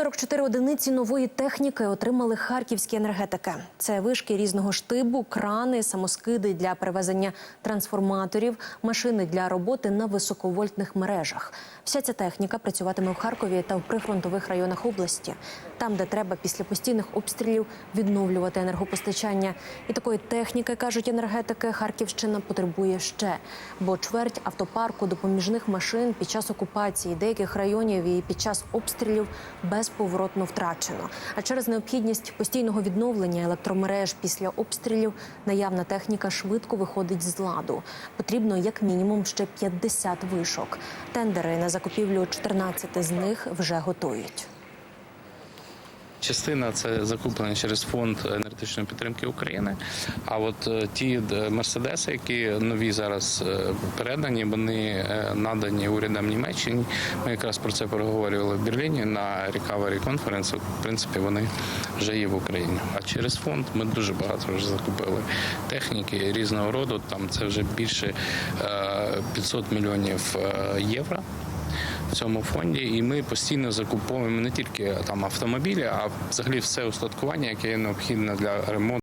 44 одиниці нової техніки отримали харківські енергетики. Це вишки різного штибу, крани, самоскиди для перевезення трансформаторів, машини для роботи на високовольтних мережах. Вся ця техніка працюватиме в Харкові та в прифронтових районах області, там, де треба після постійних обстрілів відновлювати енергопостачання. І такої техніки кажуть енергетики, Харківщина потребує ще, бо чверть автопарку допоміжних машин під час окупації деяких районів і під час обстрілів безповоротно втрачено. А через необхідність постійного відновлення електромереж після обстрілів наявна техніка швидко виходить з ладу. Потрібно як мінімум ще 50 вишок. Тендери на закупівлю 14 з них вже готують. Частина це закуплення через фонд енергетичної підтримки України. А от е, ті мерседеси, які нові зараз е, передані, вони е, надані урядом Німеччини. Ми якраз про це проговорювали в Берліні на Recovery Conference. В принципі, вони вже є в Україні. А через фонд ми дуже багато вже закупили техніки різного роду. Там це вже більше е, 500 мільйонів євро в цьому фонді, і ми постійно закуповуємо не тільки там автомобілі, а взагалі все устаткування, яке є необхідне для ремонту.